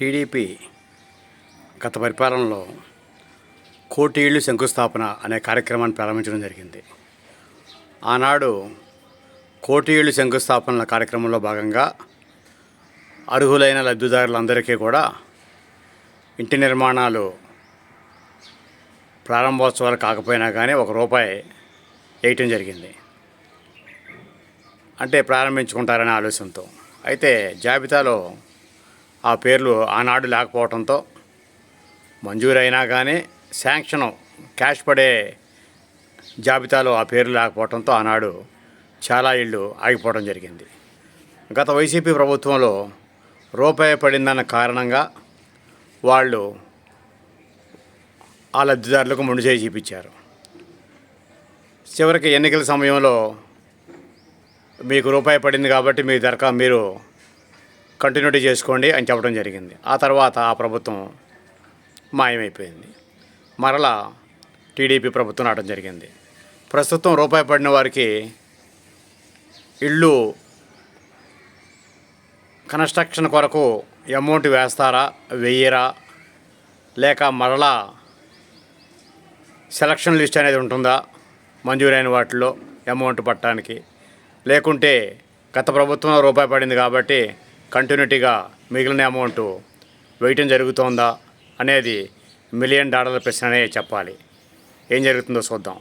TDP గత పరిపాలనలో కోటి ఇళ్ళు శంకుస్థాపన అనే కార్యక్రమాన్ని ప్రారంభించడం జరిగింది. ఆనాడు కోటి ఇళ్ళు శంకుస్థాపన కార్యక్రమంలో భాగంగా అర్హులైన లబ్ధిదారులందరికీ కూడా ఇంటి నిర్మాణాలు ప్రారంభోత్సవాలు కాకపోయినా కానీ ఒక రూపాయి వేయటం జరిగింది. అంటే ప్రారంభించుకుంటారనే ఆలోచనతో. అయితే జాబితాలో ఆ పేర్లు ఆనాడు లేకపోవడంతో మంజూరైనా కానీ శాంక్షన్ క్యాష్ పడే జాబితాలో ఆ పేర్లు లేకపోవడంతో ఆనాడు చాలా ఇళ్ళు ఆగిపోవడం జరిగింది. గత వైసీపీ ప్రభుత్వంలో రూపాయి పడిందన్న కారణంగా వాళ్ళు ఆ లబ్ధిదారులకు ముందు చేయి చూపించారు. చివరికి ఎన్నికల సమయంలో మీకు రూపాయి పడింది కాబట్టి మీ దరఖా మీరు కంటిన్యూటీ చేసుకోండి అని చెప్పడం జరిగింది. ఆ తర్వాత ఆ ప్రభుత్వం మాయమైపోయింది. మరలా టీడీపీ ప్రభుత్వం రావడం జరిగింది. ప్రస్తుతం రూపాయి పడిన వారికి ఇళ్ళు కన్స్ట్రక్షన్ కొరకు అమౌంట్ వేస్తారా వెయ్యరా లేక మరలా సెలక్షన్ లిస్ట్ అనేది ఉంటుందా మంజూరైన వాటిలో అమౌంట్ పట్టడానికి? లేకుంటే గత ప్రభుత్వం రూపాయి పడింది కాబట్టి కంటిన్యూటీగా మిగిలిన అమౌంట్ వేయటం జరుగుతోందా అనేది మిలియన్ డాలర్ల ప్రశ్ననే చెప్పాలి. ఏం జరుగుతుందో చూద్దాం.